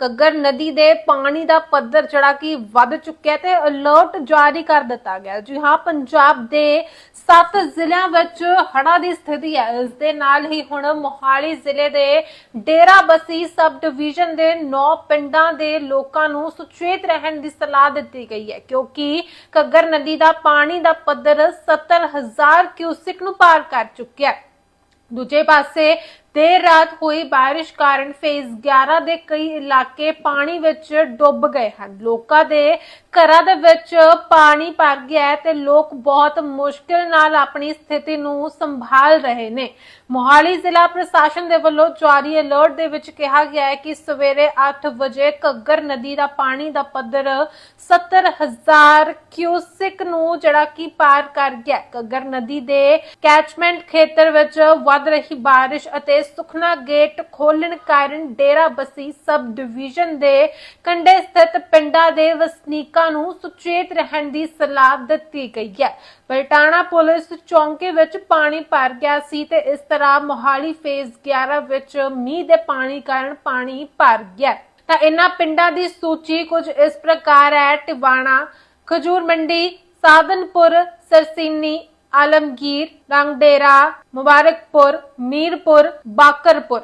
ਘੱਗਰ ਨਦੀ ਦੇ ਪਾਣੀ ਦਾ ਪੱਧਰ ਜਿਹੜਾ ਕਿ ਵੱਧ ਚੁੱਕਿਆ ਤੇ ਅਲਰਟ ਜਾਰੀ ਕਰ ਦਿੱਤਾ ਗਿਆ ਜੀ ਹਾਂ, ਪੰਜਾਬ ਦੇ 7 ਜ਼ਿਲ੍ਹਿਆਂ ਵਿੱਚ ਹੜ੍ਹਾਂ ਦੀ ਸਥਿਤੀ ਹੈ। ਇਸ ਦੇ ਨਾਲ ਹੀ ਹੁਣ ਮੋਹਾਲੀ ਜ਼ਿਲ੍ਹੇ ਦੇ ਡੇਰਾ ਬਸੀ ਸਬ ਡਿਵੀਜ਼ਨ ਦੇ 9 ਪਿੰਡਾਂ ਦੇ ਲੋਕਾਂ ਨੂੰ ਸੁਚੇਤ ਰਹਿਣ ਦੀ ਸਲਾਹ ਦਿੱਤੀ ਗਈ ਹੈ, ਕਿਉਂਕਿ ਘੱਗਰ ਨਦੀ ਦਾ ਪਾਣੀ ਦਾ ਪੱਧਰ 70000 ਕਿਊਸਿਕ ਨੂੰ ਪਾਰ ਕਰ ਚੁੱਕਿਆ ਹੈ। ਦੂਜੇ ਪਾਸੇ ਦੇਰ ਰਾਤ ਹੋਈ ਬਾਰਿਸ਼ ਕਾਰਨ ਫੇਜ਼ 11 ਦੇ ਕਈ ਇਲਾਕੇ ਪਾਣੀ ਵਿੱਚ ਡੁੱਬ ਗਏ ਹਨ ਲੋਕਾਂ ਦੇ ਘਰਾਂ ਦੇ ਵਿੱਚ ਪਾਣੀ ਭਰ ਗਿਆ ਹੈ ਤੇ ਲੋਕ ਬਹੁਤ ਮੁਸ਼ਕਿਲ ਨਾਲ ਆਪਣੀ ਸਥਿਤੀ ਨੂੰ ਸੰਭਾਲ ਰਹੇ ਨੇ ਮੋਹਾਲੀ ਜ਼ਿਲ੍ਹਾ ਪ੍ਰਸ਼ਾਸਨ ਦੇ ਵੱਲੋਂ ਜਾਰੀ ਅਲਰਟ ਦੇ ਵਿੱਚ ਕਿਹਾ ਗਿਆ ਹੈ ਕਿ ਸਵੇਰੇ 8 ਵਜੇ ਘੱਗਰ ਨਦੀ ਦਾ ਪਾਣੀ ਦਾ ਪੱਧਰ 70000 ਕਿਊਸਿਕ ਨੂੰ ਜਿਹੜਾ ਕਿ ਪਾਰ ਕਰ ਗਿਆ ਹੈ। ਘੱਗਰ ਨਦੀ ਦੇ ਕੈਚਮੈਂਟ ਖੇਤਰ ਵਿੱਚ ਵੱਧ ਰਹੀ ਬਾਰਿਸ਼ ਅਤੇ ਸੁਖਨਾ ਗੇਟ ਖੋਲਣ ਕਾਰਨ ਡੇਰਾ ਬਸੀ ਸਬ ਡਿਵੀਜ਼ਨ ਦੇ ਕੰਢੇ ਸਥਿਤ ਪਿੰਡਾਂ ਦੇ ਵਸਨੀਕਾਂ ਨੂੰ ਸੁਚੇਤ ਰਹਿਣ ਦੀ ਸਲਾਹ ਦਿੱਤੀ ਗਈ ਹੈ ਬਲਟਾਣਾ ਪੁਲਿਸ ਚੌਂਕੇ ਵਿੱਚ ਪਾਣੀ ਭਰ ਗਿਆ ਸੀ ਤੇ ਇਸ ਤਰ੍ਹਾਂ ਮੋਹਾਲੀ ਫੇਜ਼ 11 ਵਿੱਚ ਮੀਂਹ ਦੇ ਪਾਣੀ ਕਾਰਨ ਪਾਣੀ ਭਰ ਗਿਆ ਹੈ। ਤਾਂ ਇਹਨਾਂ ਪਿੰਡਾਂ ਦੀ ਸੂਚੀ ਕੁਝ ਇਸ ਪ੍ਰਕਾਰ ਹੈ ਟਿਵਾਣਾ, ਖਜੂਰ ਮੰਡੀ, ਸਾਧਨਪੁਰ, ਸਰਸੀਨੀ आलमगीर रांगडेरा मुबारकपुर मीरपुर बाकरपुर